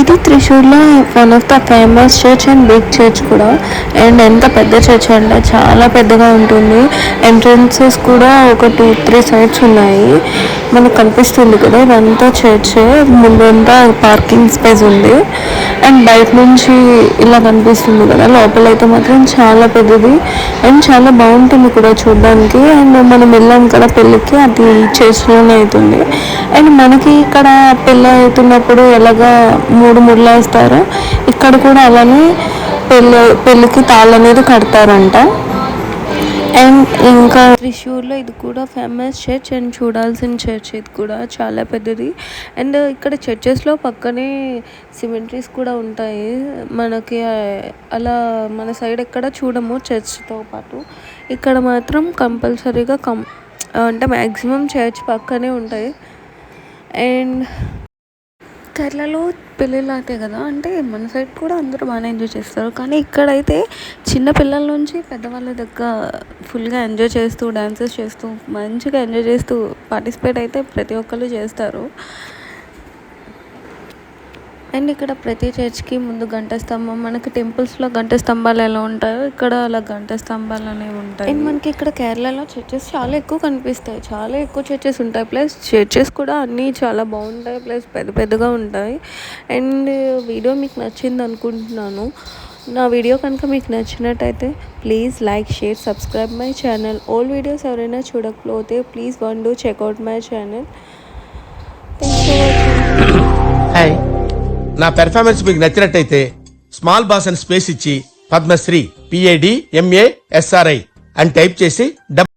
ఇది త్రిశూర్లో one of the famous church and big church కూడా. And ఎంత పెద్ద చర్చ్ అంటే చాలా పెద్దగా ఉంటుంది. ఎంట్రన్సెస్ కూడా ఒక టూ త్రీ సైడ్స్ ఉన్నాయి. మనకు కనిపిస్తుంది కదా ఇదంతా చర్చ్ ముందంతా పార్కింగ్ స్పేస్ ఉంది. అండ్ బయట నుంచి ఇలా కనిపిస్తుంది కదా లోపల అయితే మాత్రం చాలా పెద్దది. అండ్ చాలా బాగుంటుంది కూడా చూడడానికి. అండ్ మనం వెళ్ళాం కదా పెళ్ళికి అది చర్చ్లోనే అవుతుంది. అండ్ మనకి ఇక్కడ పెళ్ళి అవుతున్నప్పుడు ఎలాగా మూడు ముళ్ళు వేస్తారో. ఇక్కడ కూడా అలానే పెళ్ళి పెళ్ళికి తాళ్ళు అనేది కడతారంట. అండ్ ఇంకా త్రిశూర్లో ఇది కూడా ఫేమస్ చర్చ్ అండ్ చూడాల్సిన చర్చ్ ఇది కూడా చాలా పెద్దది. అండ్ ఇక్కడ చర్చెస్లో పక్కనే సిమెంట్రీస్ కూడా ఉంటాయి. మనకి అలా మన సైడ్ ఎక్కడ చూడము చర్చ్తో పాటు. ఇక్కడ మాత్రం కంపల్సరీగా కం అంటే మ్యాక్సిమం చర్చ్ పక్కనే ఉంటాయి. అండ్ కేరళలో పెళ్ళిళ్ళు అవుతాయి కదా అంటే మన సైడ్ కూడా అందరూ బాగానే ఎంజాయ్ చేస్తారు. కానీ ఇక్కడైతే చిన్న పిల్లల నుంచి పెద్దవాళ్ళ దగ్గర ఫుల్గా ఎంజాయ్ చేస్తూ డ్యాన్సెస్ చేస్తూ మంచిగా ఎంజాయ్ చేస్తూ పార్టిసిపేట్ అయితే ప్రతి ఒక్కరు చేస్తారు. అండ్ ఇక్కడ ప్రతి చర్చ్కి ముందు గంట స్తంభం మనకి టెంపుల్స్లో గంట స్తంభాలు ఎలా ఉంటాయో ఇక్కడ అలా గంట స్తంభాలు అనేవి ఉంటాయి. అండ్ మనకి ఇక్కడ కేరళలో చర్చెస్ చాలా ఎక్కువ కనిపిస్తాయి. చాలా ఎక్కువ చర్చెస్ ఉంటాయి. ప్లస్ చర్చెస్ కూడా అన్నీ చాలా బాగుంటాయి. ప్లస్ పెద్ద పెద్దగా ఉంటాయి. అండ్ వీడియో మీకు నచ్చింది అనుకుంటున్నాను. నా వీడియో కనుక మీకు నచ్చినట్టయితే please like share subscribe my channel. Old videos ఎవరైనా చూడకపోతే please once do check out my channel. Thank you నా పెర్ఫార్మెన్స్ మీకు నచ్చినట్టయితే స్మాల్ బాస్ అని స్పేస్ ఇచ్చి Padmashri P A D M A S R I అని టైప్ చేసి డబ్బు